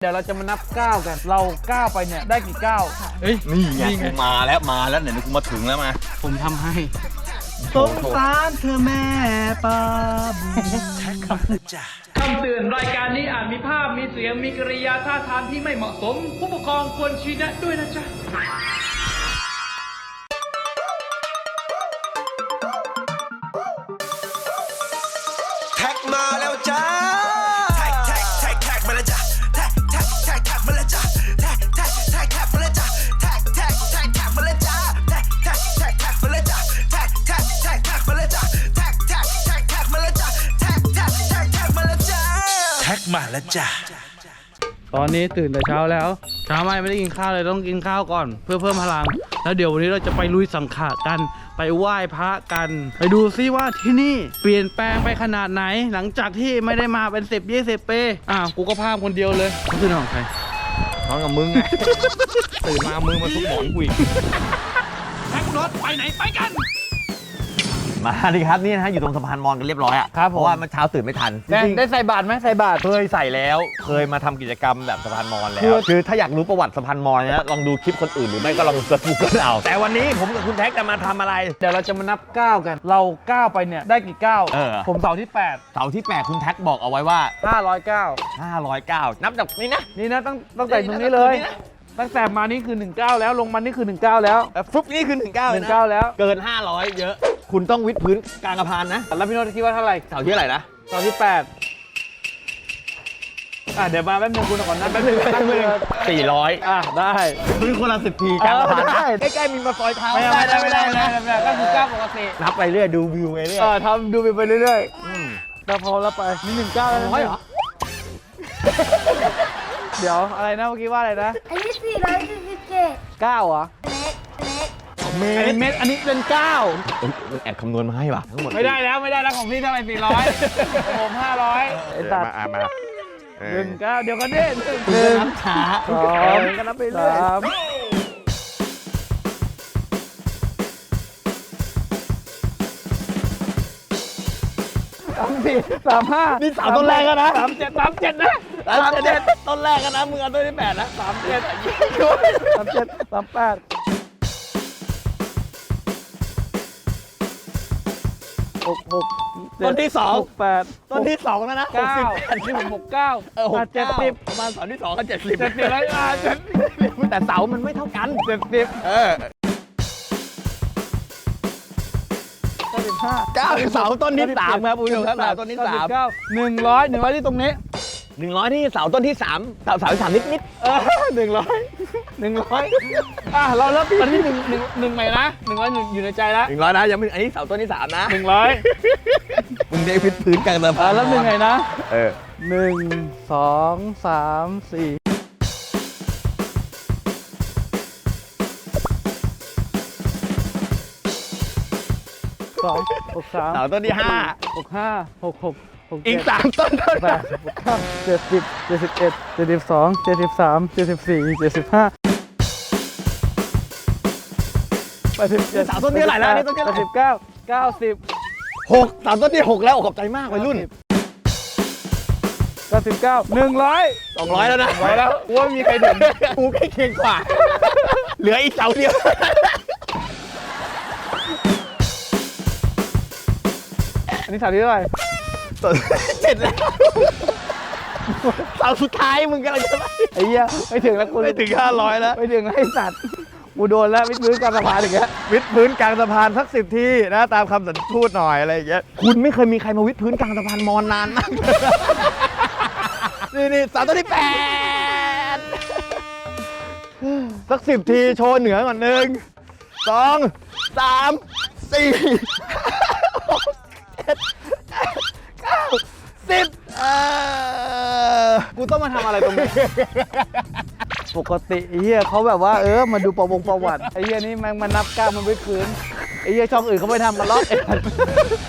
เดี๋ยวเราจะมานับก้าวกัน เราก้าวไปเนี่ยได้กี่ก้าวเฮ้ยนี่ไงนี่ไงกูมาแล้วมาแล้วเนี่ยกูมาถึงแล้วมาผมทำให้สงสารเธอแม่ปลาบูคำเตือนรายการนี้อาจมีภาพมีเสียงมีกริยาท่าทางที่ไม่เหมาะสม ผู้ปกครองควรชี้แนะด้วยนะจ๊ะ มาแล้วจ้าตอนนี้ตื่นแต่เช้าแล้วเช้าไม่ไม่ได้กินข้าวเลยต้องกินข้าวก่อน เพื่อเพิ่มพลัง แล้วเดี๋ยววันนี้เราจะไปลุยสังขะกันไปไหว้พระกัน ไปดูซิว่าที่นี่เปลี่ยนแปลงไปขนาดไหน หลังจากที่ไม่ได้มาเป็นสิบยี่สิบปีอ้าวกูก็พามคนเดียวเลยเขาคือของใครนอนกับมึงไงตื่นมามือมาทุกหมอนกูอีกแท็กรถไปไหนไปกัน มาดิครับนี่นะฮะอยู่ตรงสะพานมอญกันเรียบร้อยอะครับผม เพราะว่าเมื่อเช้าตื่นไม่ทันได้จริงๆได้ใส่บาตรไหมใส่บาตรเคยใส่แล้วเคยมาทำกิจกรรมแบบสะพานมอญแล้คือวคือถ้าอยากรู้ประวัติสะพานมอญนะลองดูคลิปคนอื่นหรือไม่ก็ลองเสิร์ชกูเกิลเอาแต่วันนี้ผมกับคุณแท็กจะมาทำอะไร เดี๋ยวเราจะมานับก้าวกัน เราก้าวไปเนี่ยได้กี่ก้าวเออ ผมเสาร์ที่เสาร์ที่8คุณแท็กบอกเอาไว้ว่า8 500ก้าว509 นับจากนี้นะ นี่นะตั้งตั้งแต่ตรงนี้เลย นี่นะ ตั้งแต่มานี่คือ 19 แล้วลงมานี่คือ 19 แล้วแต่ฟลุ๊ปนี่คือ 19เลยนะ 19 แล้ว เกิน 500 เยอะ คุณต้องวิดพื้นกลางกระพานนะ แล้วพี่โน้ตคิดว่าเท่าไหร่เสาร์ที่อะไหรนะเสาร์ที่8อะเดี๋ยวมาแป๊บนึงคุณก่อนนะแป๊บนึงตั้งมือ400อะได้พื้นคนละสิบทีกลางกระพานเออได้ใกล้ๆมีมาซอยเท้าไม่ได้ไม่ได้ไม่ได้ไม่ได้ไม่ได้ก็คือก้าวปกตินับไปเรื่อยดูวิวไปเรื่อยเออทำดูไปเรื่อยๆเราพอแล้วไปนี่หนึ่งเก้าแล้วนะร้อยเหรอ เดี๋ยวอะไรนะเมื่อกี้ว่าอะไรนะอันนี้447เก้าเหรอเมตรเมตร เมอันนี้เม็ดอันนี้เป็นเก้าเอ้ยมันแอบคำนวณมาให้ป่ะทั้งหมดไม่ได้แล้วไม่ได้แล้วของพี่เท่าไหร่สี่ร้อยผมห้าร้อยไอ้ตัดมามาเออหนึ่งเก้าเดี๋ยวกันดิหนึ่งคุณจะนับช้าสองก็นับไปเรื่อยสามสามสี่สามห้านี่สามต้นแรกแล้วนะสามเจ็ดสามเจ็ดนะสามเจ็ดต้นแรกกันนะมึงเอาต้นที่แปดนะสามเจ็ดสามเจ็ดสามแปด หกหกเจ็ดต้นที่สองหกแปดต้นที่สองแล้วนะเก้าหกสิบแปดที่ผมหกเก้าเออหกเจ็ดเก้าสิบประมาณสองที่สองก็เจ็ดสิบเจ็ดสิบแล้วอ่าเจ็ดแต่เสามันไม่เท่ากันเจ็ดสิบเออเก้าสิบห้าเก้าเสาต้นที่สามครับคุณผู้ชมครับเสาต้นที่สามเก้าหนึ่งร้อยหนึ่งร้อยที่ตรงนี้หนึ่งร้อยที่เสาต้นที่สามเสาเสาที่สามนิดนิดเออหนึ่งร้อย หนึ่งร้อยอะเราเริ่มตอนที่หนึ่งหนึ่งหนึ่งใหม่นะหนึ่งร้อยอยู่ในใจแล้วหนึ่งร้อยนะยังไม่อันนี้เสาต้นที่สามนะหนึ่งร้อยมึงได้พิดพื้นกลางสะพาอ่านแล้วหนึ่งไงนะเออหนึ่งสองสามสี่สองหกสามเสาต้นที่ห้าหกห้าหกหกหกอีเจ็กด สามต้นต้นแปดหกเก้าเจ็ดสิบเจ็ดสิบเอ็ดเจ็ดสิบสองเจ็ดสิบสามเจ็ดสิบสี่เจ็ดสิบห้า แปดสิบเจ็ดเสาต้นที่เท่าไหร่แล้วนี่ต้นที่แปเท่าไหร่ ดสิบเก้าเก้าสิบหกเสาต้นที่หกแล้วขอบใจมากวัยรุ่นเก้าสิบเก้าหนึ่งร้อยสองร้อยแล้วนะร้อยแล้วว่ามีใครถึงกูใกล้เคียงกว่า เหลืออีกเสาเดียว อันนี้สามที่เท่าไหร่เสร็จแล้วเสาสุดท้ายมึงกำลังจะไปไอ้เหี้ยไม่ถึงแล้วกูไม่ถึงห้าร้อยแล้ว ไม่ถึงแล้วไอ้สัตว์ กูโดนแล้ววิทย์พื้นกลารสะพานอย่างเงี้ยวิดพื้นกลางสะพานสักสิบที่นะตามคำสัญพูดหน่อยอะไรอย่างเงี้ยคุณไม่เคยมีใครมาวิดพื้นกลางสะพานมอนนานมาก นี่นี่สาต้นที่แปดสักสิบทีโชว์เหนือก่อนหนึ่งสองสามสี่ห้าหกเจ็ดแปดเก้าสิบเออกูต้องมาทำอะไรตรงนี้ ปกติไอ้เหี้ยเขาแบบว่าเออมาดูประวงประวัติไอ้เหี้ยนี่แม่งมานับก้าวมันวิทย์พื้นไอ้เหี้ยช่องอื่นเขาไม่ทำมาล็อกเอง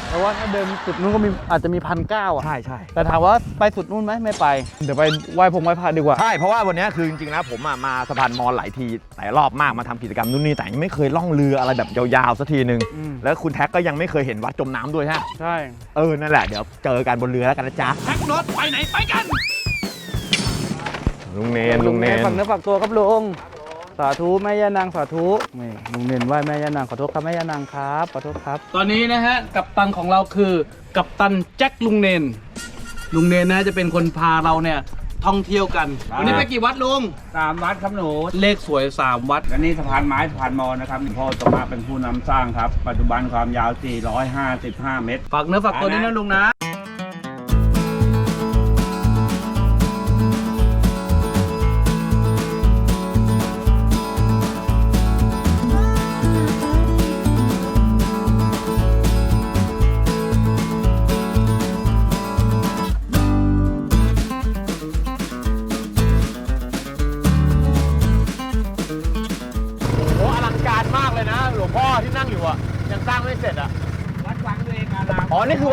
แต่ว่าถ้าเดินสุดนู้นก็มีอาจจะมีพันเก้าอะ ใช่ใช่แต่ถามว่าไปสุดนู่นไหมไม่ไป เดี๋ยวไปไหว้พงไหว้พระดีกว่า ใช่เพราะว่าวันนี้คือจริงๆนะผมอะมาสะพานมอญหลายทีหลายรอบมากมาทำกิจกรรมนู่นนี่แต่ยังไม่เคยล่องเรืออะไรแบบยาวๆสักทีหนึ่งอืม แล้วคุณแท็กก็ยังไม่เคยเห็นวัดจมน้ำด้วยฮะใช่ เออนั่นแหละเดี๋ยวเจอกันบนเรือแล้วกันนะจ๊ะ แท็กรถไปไหนไปกันร ลุงเนนลุงเนนฝักเนื้อฝักตัวครับลุงสาธุแม่ย่านางสาธุนี่ลุงเนนไหว้แม่ย่านางขอโทษครับแม่ย่านางครับขอโทษครับ ตอนนี้นะฮะกัปตันของเราคือกัปตันแจ็คลุงเนนลุงเนนนะจะเป็นคนพาเราเนี่ยท่องเที่ยวกัน วันนี้ไปกี่วัดลุงสามวัดครับหนู เลขสวย 3 วัดและนี่สะพานไม้สะพานมอญนะครับพ่อจะมาเป็นผู้นำสร้างครับ ปัจจุบันความยาว 455 เมตร ฝากเนื้อฝากตัวนี้นะลุงนะ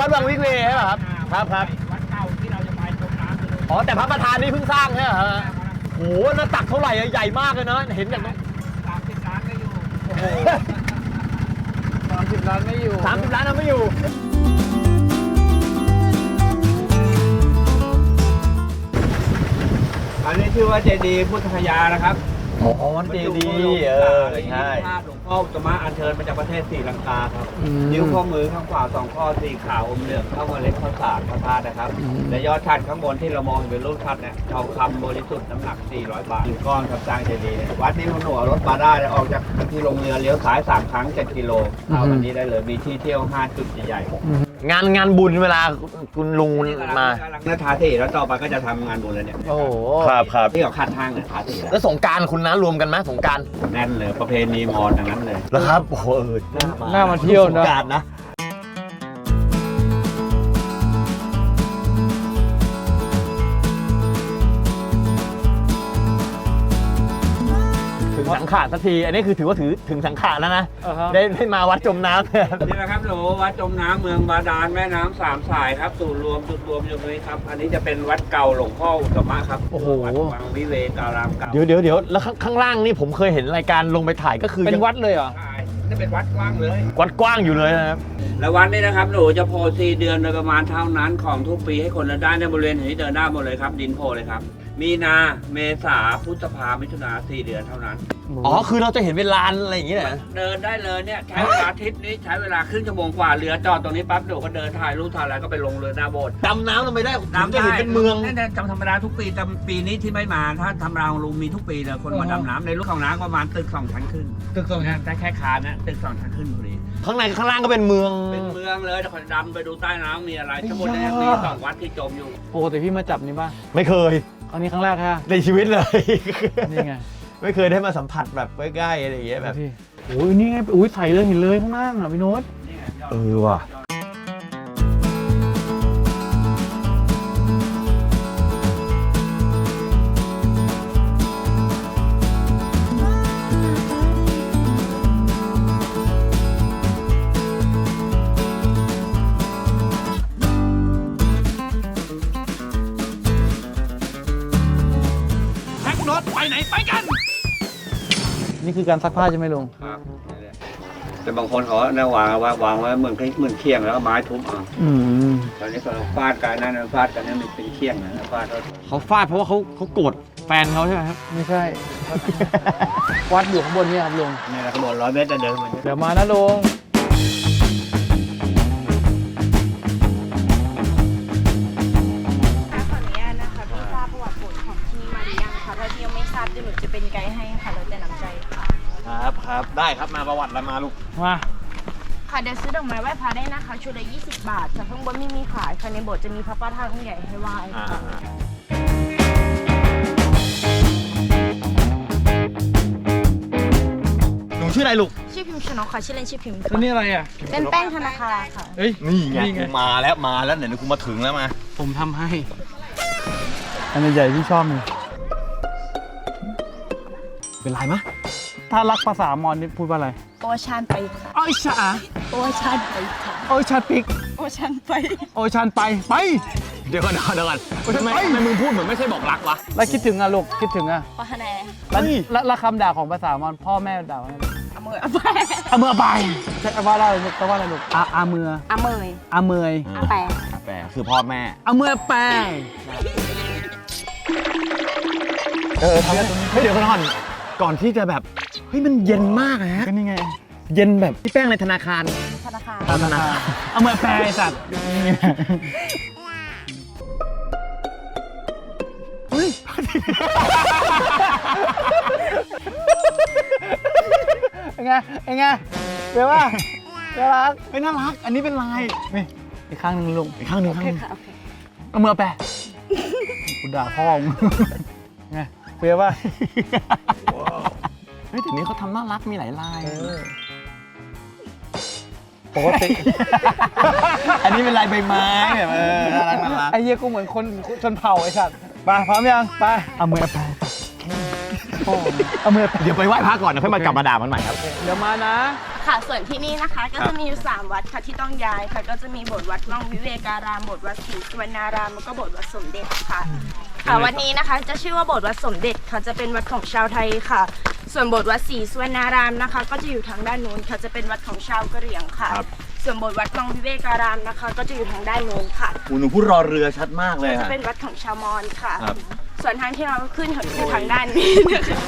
วัดวังวิเวใช่ไหมครับ ครับครับ วัดเก่าที่เราจะไปชมน้ำกันเลยอ๋อแต่พระประธานนี่เพิ่งสร้างใช่ไหมฮะโอ้โหหน้าตักเท่าไหร่อะใหญ่มากเลยนะ เห็นจากตรงสามสิบล้านก็อยู่30ล้านไม่อยู่สามสิบล้านเอาไม่อยู่ อันนี้ชื่อว่าเจดีย์พุทธคยานะครับ อ๋อมันเจดีย์เออใช่ ภาพหลวงพ่อจะมาอัญเชิญมาจากประเทศศรีลังกาครับ อืม นิ้วข้อมือข้างขวาสองข้อสีขาวอมเหลืองเข้ามาเล็กข้อสามพระธาตุนะครับและยอดชัดข้างบนที่เรามองเห็นเป็นรูปชัดเนี่ยทองคำบริสุทธิ์น้ำหนัก 400 บาทหนึ่งก้อนครับสร้างเจดีย์เนี่ยวัดนี้คุณหนูเอารถมาได้แล้วออกจากที่ลงเรือเลี้ยวซ้าย 3 ครั้ง 7 กิโลเข้าวันนี้ได้เลยมีที่เที่ยว 5 จุดใหญ่ๆ งานงานบุญเวลาคุณลุงนี่กำลังมา กำลังนาทาสีแล้วต่อไปก็จะทำงานบุญแล้วเนี่ยโอ้ครับครับที่เขาคัดทางเนี่ยทาสีแล้วแล้วสงกรารคุณนะรวมกันไหมสงกรารแน่นเลยประเพณีมอญอย่างนั้นเลย แล้วครับโอ้โหเออหน้ามาเที่ยวนะ สงกรารนะ งสังขารสักที อันนี้คือถือว่าถือถึงสังขารแล้วนะ อ่าฮะ ได้ได้มาวัดจมน้ำเนี่ยนี่นะครับหนูวัดจมน้ำเมืองบาดาลแม่น้ำสามสายครับศูนย์รวมจุดรวมอยู่ตรงนี้ครับ อันนี้จะเป็นวัดเก่าหลวงพ่ออุตตมะครับโอ้โห วัดวังวิเวกอารามเก่าเดี๋ยวเดี๋ยวเดี๋ยวแล้วข้างข้างล่างนี่ผมเคยเห็นรายการลงไปถ่ายก็คือเป็นยังวัดเลยเหรอ ใช่นี่เป็นวัดกว้างเลย วัดกว้างอยู่เลยนะครับ แล้ววัดนี้นะครับหนูจะโพลสี่เดือนโดยประมาณเท่านั้นของทุกปีให้คนละด้านในบริเวณแห่งนี้เดินได้หมดเลยครับ ดินโพลเลยครับ มีนา เมษาพฤษภามิถุนาสี่เดือนเท่านั้น อ๋อ คือเราจะเห็นเป็นลานอะไรอย่างเงี้ยเหรอเดินได้เลยเนี่ย ใช้เวลาทริปนี้ใช้เวลาครึ่งชั่วโมงกว่าเรือจอดตรงนี้ปั๊บเดี๋ยวก็เดินถ่ายรูปถ่ายอะไรก็ไปลงเรือหน้าโบสถ์ดำน้ำลงไปได้ผมจะเห็นเป็นเมืองแน่ๆจำธรรมดาทุกปีแต่ปีนี้ที่ไม่มา ถ้าธรรมดาของลุงมีทุกปีเลยคนมาอ๋อดำน้ำในลูกของน้ำประมาณตึกสองชั้นขึ้นตึกสองชั้นแต่แค่คานนะตึกสองชั้นขึ้นพอดีข้างในข้างล่างก็เป็นเมือง เป็นเมืองเลยแต่คนดำไปดูใต้น้ำมีอะไรทั้งหมดเนี่ยมีสองวัดที่จมอยู่ปกติพี่มาจับนี่ป่ะไม่เคย ครั้งนี้ครั้งแรกฮะในชีวิตเลย นี่ไงไม่เคยได้มาสัมผัสแบบใกล้ๆอะไรอย่างเงี้ยแบบ พี่โอ้ยนี่ไงอุ้ยใส่เลยเห็นเลยข้างล่างอะพี่โน้ตเออว่ะ การซักผ้าใช่ไหมลุงครับนี่แหละแต่บางคนเขาเนี่ยวางไว้วางไว้เหมือนเหมือนเคียงแล้วเอาไม้ทุบเอาอืมตอนนี้ก็ฟาดกันนั่นนะฟาดกันนั่นมันเป็นเคียงนะฟาดแล้วเขาฟาดเพราะว่าเขาเขาโกรธแฟนเขาใช่ไหมครับไม่ใช่ วัดอยู่ข้างบนเนี่ยครับลุงนี่แหละขบวนร้อยเมตรจะเดินมันเดี๋ยวมานะลุงขออนุญาตนะคะพี่ทราบประวัติผลของที่นี่มาหรือยังคะถ้าที่ยังไม่ทราบเดี๋ยวหนูจะเป็นไกด์ให้ค่ะแล้วแต่น้ำใจ ค่ะครับครับได้ครับมาประวัติแล้วมาลูกมาค่ะเดี๋ยวซื้อดอกไม้ไหว้พระได้นะคะ ชุดละ 20 บาทค่ะข้างบนไม่มีขายค่ะในโบสถ์จะมีพระประธานองค์ใหญ่ให้ไหว้ค่ะหนูชื่ออะไรลูกชื่อพิมพ์ชนกค่ะชื่อเล่นชื่อพิมพ์แล้วนี่อะไรอะเป็นแป้งธนาคารค่ะ เอ้ยนี่ไงนี่ไงกูมาแล้วมาแล้วเนี่ยกูมาถึงแล้วมาผมทำให้ อันใหญ่ๆที่ชอบนี่เป็นไรมะ ถ้ารักภาษามอญนี่พูดว่าอะไรโอชานไปค่ะ โอ้ยชาโอชานไปค่ะ โอ้ยชาปิก โอชานไป โอ้ยชันไปไป เดี๋ยวก่อนเดี๋ยวก่อนเดี๋ยวก่อนทำไมเฮ้ยทำไมมึงพูดเหมือนไม่ใช่บอกรักวะ แล้วคิดถึงอะลูกคิดถึงอะพอคะแนนแล้วเฮ้ย แล้วแล้วคำด่าของภาษามอญพ่อแม่ด่าว่าไงลูกอาเมยอาแปะอาเมือไปใช่ว่าอะไรลูกแปลว่าอะไรลูกอาอาเมืออาเมยอาเมยอาแปะแปลคือพ่อแม่ อาเมือแปลเออทำเฮ้ยเดี๋ยวก่อนก่อนที่จะแบบ เฮ้ยมันเย็นมากเลยฮะก็นี่ไง เย็นแบบพี่แป้งในธนาคาร ธนาคาร ธนาคาร เอามาแปลไอ้สัตว์เป็นไงเป็นไงเดี๋ยวว่าน่ารักเฮ้ยน่ารัก อันนี้เป็นลายนี่อีกข้างหนึงลุงอีกข้างหนึ่งข้างหนึ่งค่ะโอเคเอามือแปะกูด่าพ่อมึงไงเฟียป่ะ เฮ้ยแต่นี้เขาทำน่ารักมีหลายลาย ปกติอันนี้เป็นลายใบไม้แบบเออน่ารักน่ารักไอ้เหี้ยกูเหมือนคนชนเผ่าไอ้สัตว์ไปพร้อมยังไปเอามือไปเอามือไปเดี๋ยวไปไหว้พระก่อนนะค่อยมากลับมาด่ามันใหม่ครับ เดี๋ยวมานะ ค่ะ ส่วนที่นี่นะคะก็จะมีอยู่สามวัดค่ะที่ต้องย้ายค่ะ ก็จะมีโบสถ์วัดวังวิเวการามโบสถ์วัดศรีสุวรรณารามแล้วก็โบสถ์วัดสมเด็จค่ะ ค่ะวันนี้นะคะจะชื่อว่าโบสถ์วัดสมเด็จค่ะจะเป็นวัดของชาวไทยค่ะ ส่วนโบสถ์วัดศรีสุวรรณารามนะคะ ก็จะอยู่ทางด้านนู้นค่ะจะเป็นวัดของชาวกะเหรี่ยงค่ะส่วนโบสถ์วัดวังวิเวการามนะคะ ก็จะอยู่ทางด้านนู้นค่ะหนูพูดรอเรือชัดมากเลยจะฮะ เป็นวัดของชาวมอญค่ะ ครับ ส่วนทางที่เราขึ้นคือทางด้านนี้นะคะ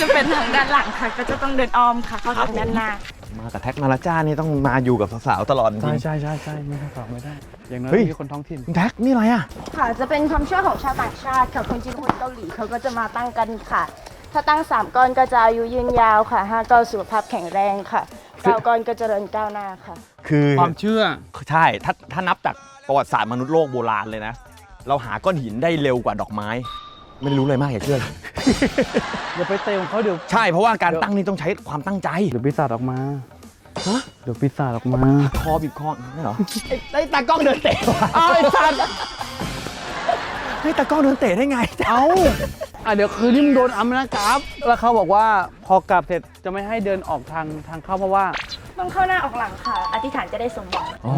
จะเป็นทางด้านหลังค่ะ ก็จะต้องเดินอ้อมค่ะเข้าทางด้านหน้า มากับแท็กมาลาจ้านี่ต้องมาอยู่กับสาวๆตลอดจริใช่ง ใช่ใช่ใช่ไม่ได้ฝากไม่ได้ อย่างน้อยเฮ้ย มีคนท้องถิ่น คุณแท็กนี่อะไรอะ ค่ะจะเป็นความเชื่อของชาวต่างชาติค่ะคนจีนคนเกาหลีเขาก็จะมาตั้งกันค่ะ ถ้าตั้ง 3ก้อนก็จะอายุยืนยาวค่ะ5ก้อนสุขภาพแข็งแรงค่ะ9ก้อนก็เจริญก้าวหน้าค่ะ คือความเชื่อใช่ถ้าถ้านับจากประวัติศาสตร์มนุษย์โลกโบราณเลยนะ เราหาก้อนหินได้เร็วกว่าดอกไม้ ไม่รู้เลยมากอย่าเชื่อเลยอย่าไปเตะของเขาเดี๋ยวใช่เพราะว่าการตั้งนี่ต้องใช้ความตั้งใจเดี๋ยวปีศาจออกมาฮะเดี๋ยวปีศาจออกมาคอบีบคอนี่เหรอไอ้ตากล้องเดินเตะว่ะเอาไอ้สัตว์เฮ้ยตากล้องเดินเตะได้ไงเอา อะเดี๋ยวคืนนี้มึงโดนอัมนะกราฟแล้วเขาบอกว่าพอกลับเสร็จจะไม่ให้เดินออกทางทางเข้าเพราะว่า ต้องเข้าหน้าออกหลังค่ะ อธิษฐานจะได้สมหวังอ๋อ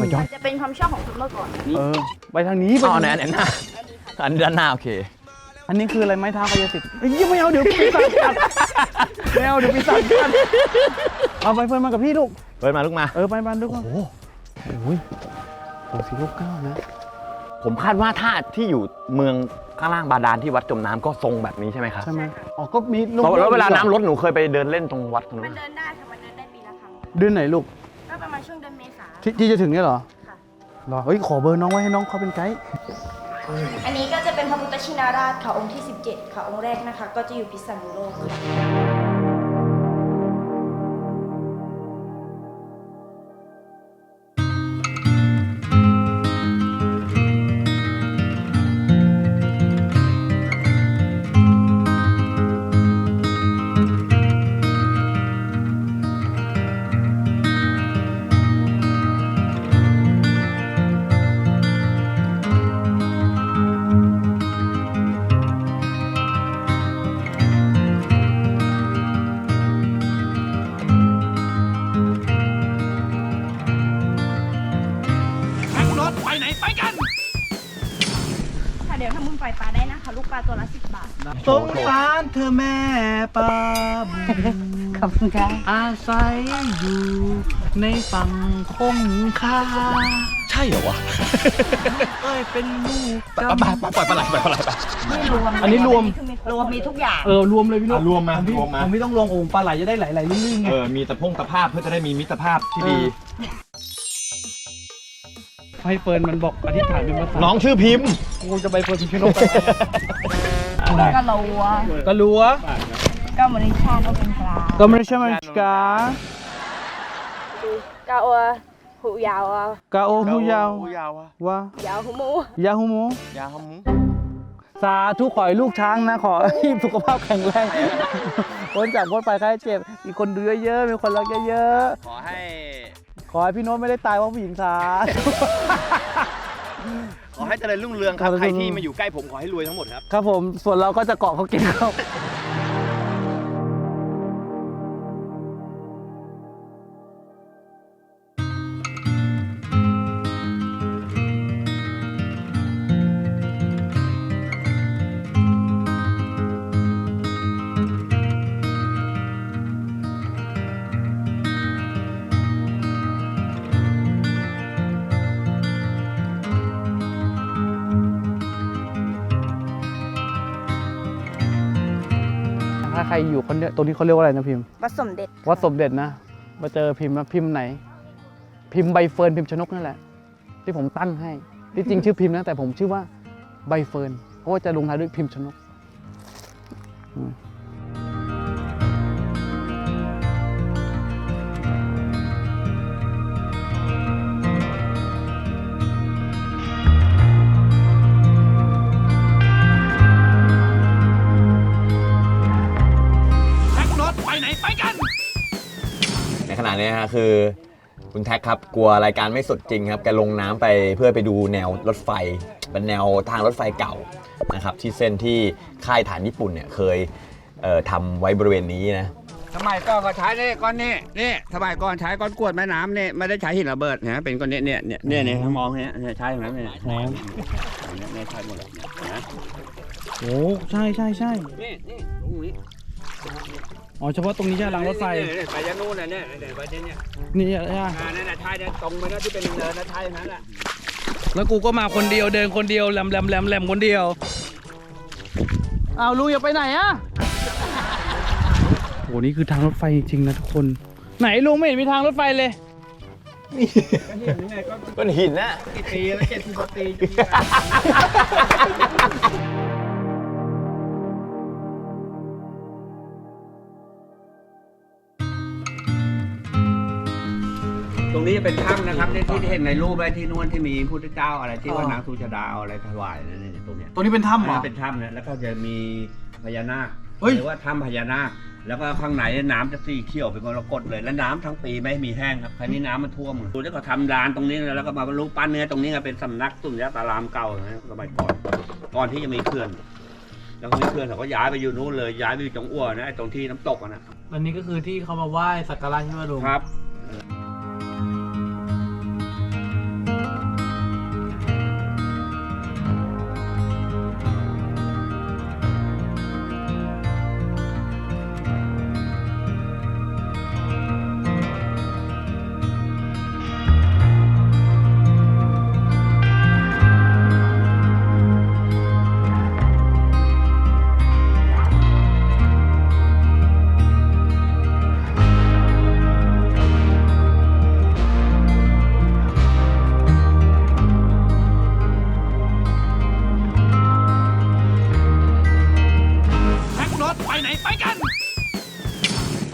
ไปย้อนจะเป็นความเชื่อของคนเมื่อก่อนเออไปทางนี้ไปอ๋อทางไหนนี้อันไหนหน้าอันนี้ด้านหน้าโอเค อันนี้คืออะไรไม้เท้ากายสิทธิ์เฮ้ยไม่เอาเดี๋ยวปีศาจกัดไม่เอาเดี๋ยวปีศาจกัดเอาไปเพื่อนมากับพี่ลูกเปิดมาลูกมา เออไปบ้านลูกโอ้โหโอ้ยโอ้สิลูกเก้านะ ผมคาดว่าถ้าที่อยู่เมืองข้างล่างบาดาลที่วัดจมน้ำก็ทรงแบบนี้ใช่ไหมครับใช่ไหมอ๋อก็มีลูกแล้วเวลาน้ำลดหนูเคยไปเดินเล่นตรงวัดตรงมันู้นนเดินได้ค่ะมันเดินได้ปีละครั้งเดือนไหนลูกก็ประมาณช่วงเดือนเมษาที่ที่จะถึงเนี่ยเหรอค่ะ เหรอเฮ้ยขอเบอร์น้องไว้ให้น้องเขาเป็นไกด์อันนี้ก็จะเป็นพระพุทธชินราชค่ะองค์ที่ 17 ค่ะองค์แรกนะคะ ก็จะอยู่พิษณุโลกค่ะค่ะ ตัวละ10บาท สงสารเธอแม่ปลาบุญขอบคุณค่ะอาศัยอยู่ในฝั่งคงคาใช่เหรอวะ เอ้ยเป็นลูกปล่อยปล่อยปลาไหลปล่อยปลาไหลไปอันนี้รวม รวมมีทุกอย่าง เออรวมเลยพี่นุ๊กรวมมาของพี่รวมมาของพี่ต้องรวมโอ่งปลาไหลจะได้ไหลๆลื่นๆไง เออ มีตะพงตะภาพเพื่อจะได้มีมิตรภาพที่ดี ให้เฟิร์นมันบอกอธิษฐานเป็นภาษาน้องชื่อพิมพ์ กูจะไปเฟิร์นพิมพ์นกไปก็รัวก็รู้วก็มริชาก็เป็นปลาก็ไม่ใช่มันกาก็อัวหูยาวอะกาโอฮูยาวยาวอะว่ายาวหูหมูยาฮูโมยาวหมูสาธุขอให้ลูกช้างนะ ขอให้สุขภาพแข็งแรงพ้นจากพ้นไปใครเจ็บมีคนดูเยอะๆมีคนรักเยอะขอให้ๆ ขอให้พี่โน้ตไม่ได้ตายเพราะผู้หญิงสาธุ ขอให้เจริญรุ่งเรืองครับ ขอให้ใครเจริญรุ่ง ที่มาอยู่ใกล้ผมขอให้รวยทั้งหมดครับ ครับผมส่วนเราก็จะเกาะเขากินครับ เนี้ยตรงนี้เขาเรียกว่าอะไรนะพิมพ์วัดสมเด็จวัดสมเด็จนะมาเจอพิมพ์นะพิมพ์ไหน พิมพ์ใบเฟิร์นพิมพ์ชนกนั่นแหละ ที่ผมตั้งให้ที่จริงชื่อพิมพ์นะแต่ผมชื่อว่าใบเฟิร์นเพราะว่าจะลงท้ายด้วยพิมพ์ชนกอืม ในขณะนี้นะฮะคือคุณแท็กครับกลัวรายการไม่สุดจริงครับแกลงน้ำไปเพื่อไปดูแนวรถไฟ เป็นแนวทางรถไฟเก่านะครับที่เส้นที่ค่ายฐานญี่ปุ่นเนี่ยเคยเอ่อทำไว้บริเวณนี้นะ สมัยก่อนก็ใช้นี่ก้อนนี้นี่สมัยก่อนใช้ก้อนกรวดแม่น้ำนี่ไม่ได้ใช้หินระเบิดนะเป็นก้อนนี้เนี่ยเนี่ยเนี่ยเนี่ยมองเนี้ยเนี่ยใช่ไหมเนี่ยเนี่ยเนี่ยใช่หมดเลยนะโอ้ใช่ใช่ใช่นี่นี่ตรงนี้ อ๋อเฉพาะตรงนี้ใช่รางรถไฟเนี่ยเนี่ยไปยันนู่นน่ะเนี่ยเนี่ยไปเนี่ยนี่ใช่ไหมอ่านั่นน่ะใช่เนี่ยตรงไปนะที่เป็นเนินนะใช่นั้นแหละแล้วกูก็มาคนเดียวเดินคนเดียวแหลมแหลมแหลมแหลมคนเดียวอ้าวลุงอย่าไปไหนอะโหนี่คือทางรถไฟจริงๆนะทุกคน ไหนลุงไม่เห็นมีทางรถไฟเลยก็เห็นยังไงก็ก้อนหินนะกี่ปีแล้วเจ็ดสิบกว่าปี รตรงนี้จะเป็นถ้ำนะครับที่ที่เห็นในรูปไว้ที่นู่นที่มีพุทธเจ้าอะไรที่ว่าอ๋อนางสุชาดาเอาอะไรถวายนั่นนี่ตรงเนี้ยตรงนี้เป็นถ้ำเหรอ เป็นถ้ำเนี่ยแล้วก็จะมีพญานาคเฮ้ย หรือว่าถ้ำพญานาค แล้วก็ข้างในน้ำจะสีเขียวเป็นมรกตเลยแล้วน้ำทั้งปีไม่มีแห้งครับคราวนี้น้ำมันท่วมดูแล้วก็ทำลานตรงนี้นะแล้วก็มาบรรลุปั้นเนื้อตรงนี้ก็เป็นสำนักสุญญตารามเก่านะสมัยก่อนก่อนที่จะมีเขื่อนแล้วก็มีเขื่อนเขาก็ย้ายไปอยู่นู้นเลยย้ายไปอยู่จงอ้วนะไอ้ตรงที่น้ำตกอะนะอันนี้ก็คือที่เขามาไหว้สักการะใช่ไหมลุง ครับ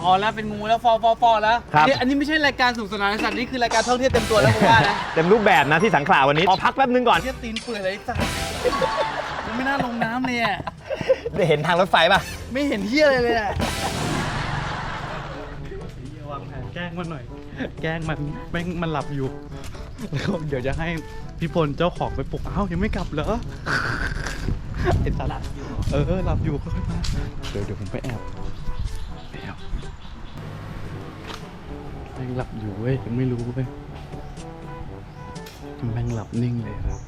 อ๋อแล้วเป็นงูแล้วฟอฟอฟอแล้วครับเนี่ยอันนี้ไม่ใช่รายการสนุกสนานสัตว์นี่คือรายการท่องเที่ยวเต็มตัวแล้วผมว่านะเต็มรูปแบบนะที่สังขละวันนี้ขอพักแป๊บนึงก่อน เที่ยวตีนเปื่อยเลยไอ้สัตว์มันไม่น่าลงน้ำเลยอะได้เห็นทางรถไฟป่ะ ไม่เห็นเที่ยอะไรเลยอะวางแผนแกล้งมันหน่อย แกล้งมันแม่งมันหลับอยู่แล้วเดี๋ยวจะให้พี่พลเจ้าของไปปลุกเอ้ายังไม่กลับเหรอไอ้สัตว์เออหลับอยู่ค่อยๆมาเดี๋ยวเดี๋ยวผมไปแอบ งหลับอยู่เว้ยยังไม่รู้เว้ยแม่งหลับนิ่งเลยครับ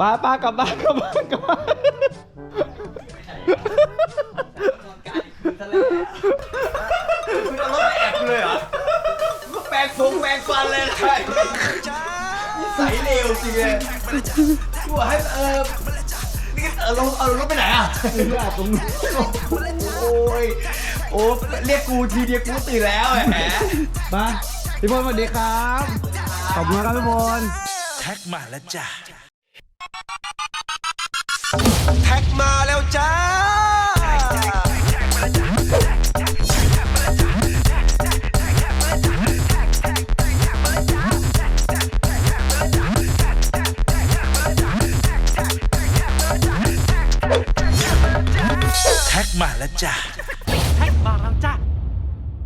ป้าป้ากลับบ้านกลับบ้านกลับบ้านเลยเหรอแปลงฟงแปลงฟันเลยนะใส่เร็วจริงเลยกูบอกให้เออนี่เออลงเออลงไปไหนอะอาบตรงนู้นโอ้ยโอ้เรียกกูทีเดียวกูตื่นแล้วแหมมาพี่พลสวัสดีครับ ขอบคุณครับพี่พล แท็กมาแล้วจ้ะ มาแล้วจ้า แท็กมาแล้วจ้า